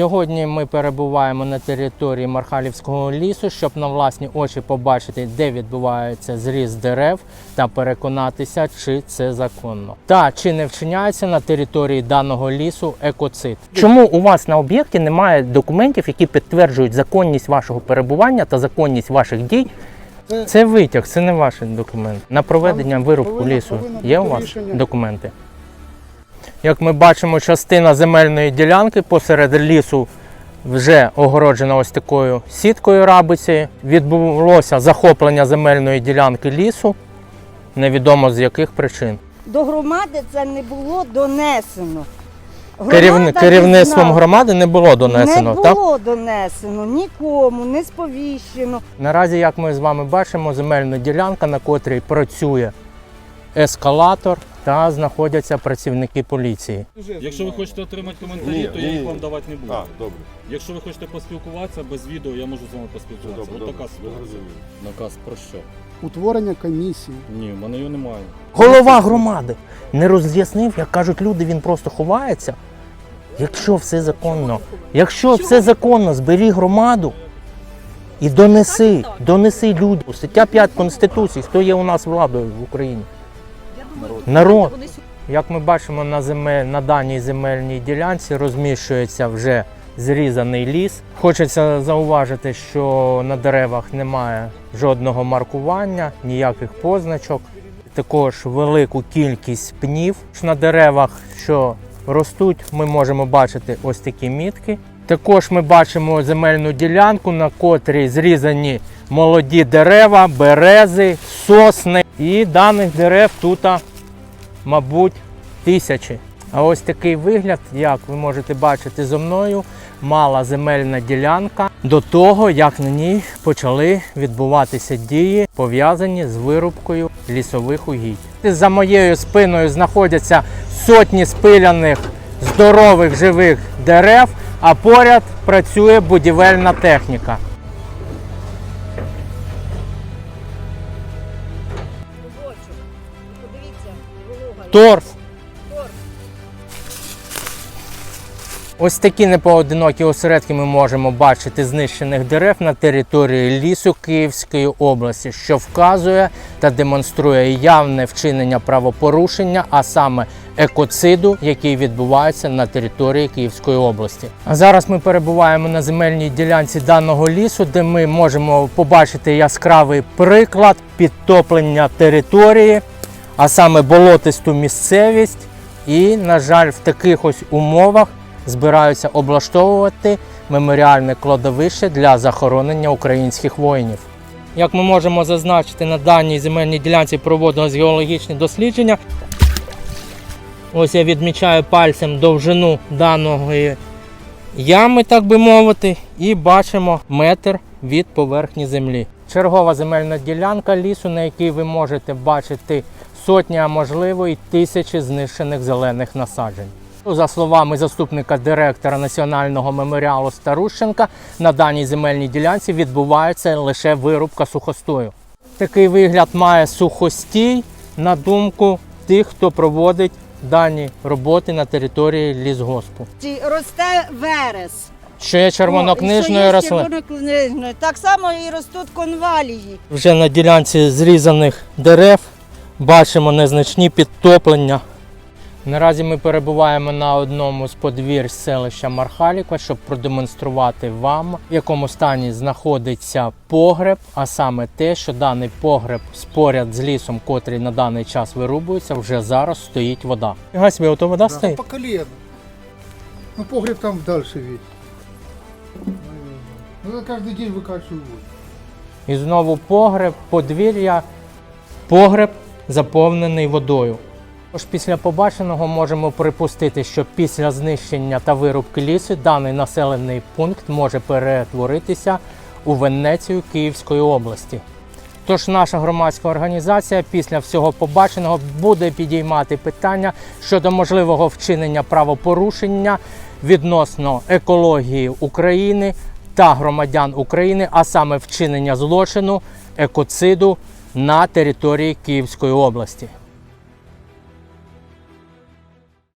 Сьогодні ми перебуваємо на території Мархалівського лісу, щоб на власні очі побачити, де відбувається зріз дерев та переконатися, чи це законно. Та чи не вчиняється на території даного лісу екоцид. Чому у вас на об'єкті немає документів, які підтверджують законність вашого перебування та законність ваших дій? Це- Це витяг, це не ваш документ. На проведення вирубку лісу є у вас документи? Як ми бачимо, частина земельної ділянки посеред лісу вже огороджена ось такою сіткою рабиці. Відбулося захоплення земельної ділянки лісу, невідомо з яких причин. До громади це не було донесено. Керівни, Громада керівництвом громади не було донесено, не так? було донесено нікому, не сповіщено. Наразі, як ми з вами бачимо, земельна ділянка, на котрій працює ескалатор та знаходяться працівники поліції. Якщо ви хочете отримати коментарі, Ні, то я ні, їх вам давати не буду. А, добре. Якщо ви хочете поспілкуватися без відео, я можу з вами поспілкуватися. Добре, добре. така ситуація. зрозумів. Наказ про що? утворення комісії. Ні, в мене його немає. Голова громади не роз'яснив, як кажуть люди, він просто ховається. Якщо все законно, якщо все законно, зберіг громаду і донеси, донеси людям. Стаття 5 Конституції, хто є у нас владою в Україні? Народ. Як ми бачимо на земель, на даній земельній ділянці розміщується вже зрізаний ліс. Хочеться зауважити, що на деревах немає жодного маркування, ніяких позначок. Також велику кількість пнів на деревах, що ростуть, ми можемо бачити ось такі мітки. Також ми бачимо земельну ділянку, на котрій зрізані молоді дерева, берези, сосни. І даних дерев тут мабуть, тисячі. А ось такий вигляд, як ви можете бачити зо мною, мала земельна ділянка до того, як на ній почали відбуватися дії, пов'язані з вирубкою лісових угідь. За моєю спиною знаходяться сотні спиляних здорових живих дерев, а поряд працює будівельна техніка. Торф. Ось такі непоодинокі осередки ми можемо бачити знищених дерев на території лісу Київської області, що вказує та демонструє явне вчинення правопорушення, а саме екоциду, який відбувається на території Київської області. А зараз ми перебуваємо на земельній ділянці даного лісу, де ми можемо побачити яскравий приклад підтоплення території, а саме болотисту місцевість. І, на жаль, в таких ось умовах збираються облаштовувати меморіальне кладовище для захоронення українських воїнів. Як ми можемо зазначити, на даній земельній ділянці проводилось геологічне дослідження. Ось я відмічаю пальцем довжину даної ями, так би мовити, і бачимо метр від поверхні землі. Чергова земельна ділянка лісу, на якій ви можете бачити сотні, а можливо і тисячі знищених зелених насаджень. За словами заступника директора Національного меморіалу Старущенка, на даній земельній ділянці відбувається лише вирубка сухостою. Такий вигляд має сухостій на думку тих, хто проводить дані роботи на території лісгоспу. Росте верес. Що є червонокнижною рослиною. Так само і ростуть конвалії. Вже на ділянці зрізаних дерев бачимо незначні підтоплення. Наразі ми перебуваємо на одному з подвір'я селища Мархаліка, щоб продемонструвати вам, в якому стані знаходиться погреб, а саме те, що даний погреб споряд з лісом, котрий на даний час вирубується, вже зараз стоїть вода. Га собі, ото вода стоїть? по колено. Ну погреб там дальше весь. Ну, я каждый день выкачиваю воду. І знову погреб, подвір'я, погреб заповнений водою. Тож після побаченого можемо припустити, що після знищення та вирубки лісу даний населений пункт може перетворитися у Венецію Київської області. Тож наша громадська організація після всього побаченого буде підіймати питання щодо можливого вчинення правопорушення відносно екології України та громадян України, а саме вчинення злочину екоциду на території Київської області.